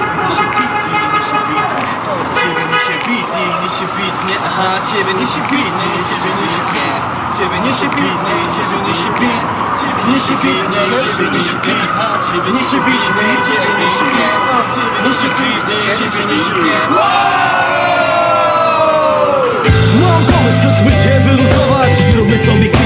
Ciebie nie się piti, nie się piti Ciebie nie się piti, nie się pitnie Aha, Ciebie nie się piti, Ciebie nie się pit Ciebie nie się piti, Ciebie nie się pit Ciebie nie się piti, Ciebie nie się pit Ciebie nie się piti, Ciebie nie się pit Ciebie nie się piti, Ciebie nie się pit Mam pomysł, żeby się wyluzować. Zróbmy sobie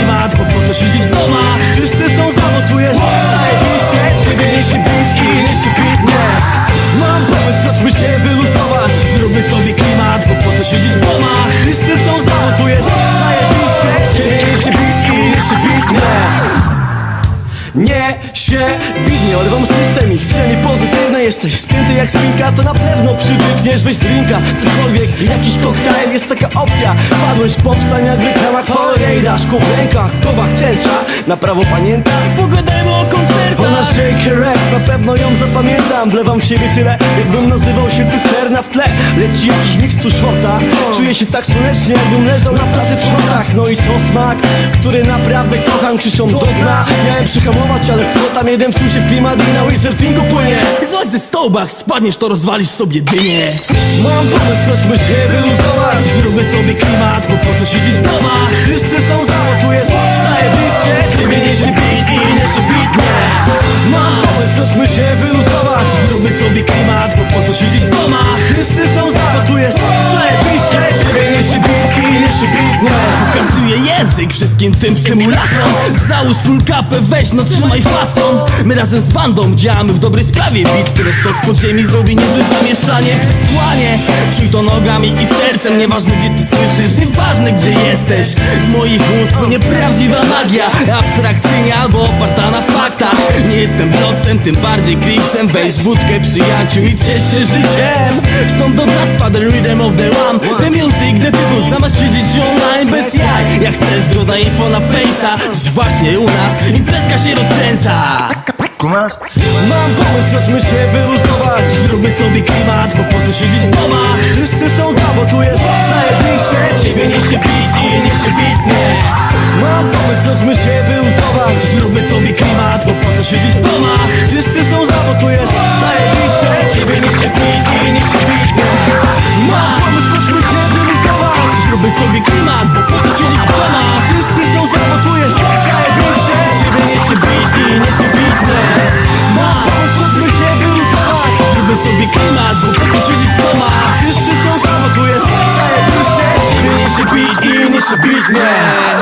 nie się bidnie, olewam system i chwile niepozytywne Jesteś. Spięty jak spinka, to na pewno przywykniesz. Weź drinka, cokolwiek, jakiś koktajl Jest taka opcja, padłeś powstań jak w reklamach Powerade, szkół w rękach, w głowach tęcza. Na prawo panienka, pogadajmy o koncertach. Ona X, na pewno ją zapamiętam. Wlewam w siebie tyle, jakbym nazywał się cysterna w tle. Leci jakiś miks tu shorta. Czuję się tak słonecznie, jakbym leżał na plaży w szortach No i to smak, który naprawdę kocham Krzyczą do dna, miałem przyhamować Ale co tam jeden wczuł się w klimat i na windsurfingu płynie. Złaź ze stołbach, spadniesz to rozwalisz sobie dynię. Mam pomysł, chodźmy się wyluzować Zróbmy sobie klimat, bo po co siedzieć w domach? Wszyscy są za, bo tu jest zajebiście. Ciebie niesie beat i niesie beat mnie Mam pomysł, chodźmy się wyluzować. Zróbmy sobie klimat, bo po co siedzieć w domach? Wszyscy są za, bo tu jest zajebiście. Ciebie niesie beat i niesie beat mnie Pokazuję język wszystkim tym przymulasom. Załóż full capę, weź no trzymaj fason My razem z bandą działamy w dobrej sprawie. Beat prosto z podziemi zrobi niezłe zamieszanie. Przysłanie, czuj to nogami i sercem. Nieważne gdzie ty słyszysz, nieważne gdzie jesteś. Z moich ust płynie prawdziwa magia. Abstrakcyjnie albo oparta na Nie jestem blocem, tym bardziej gripsem Weź wódkę przyjaciół i ciesz się życiem. Stąd do bractwa, the rhythm of the one. The music, the people, zamiast siedzieć online bez jaj. Jak chcesz, doda info na face'a. Dziś właśnie u nas imprezka się rozkręca. Mam pomysł, chodźmy się wyluzować. Zróbmy sobie klimat, bo po co siedzieć w domach? Wszyscy są za, bo domach Wszyscy są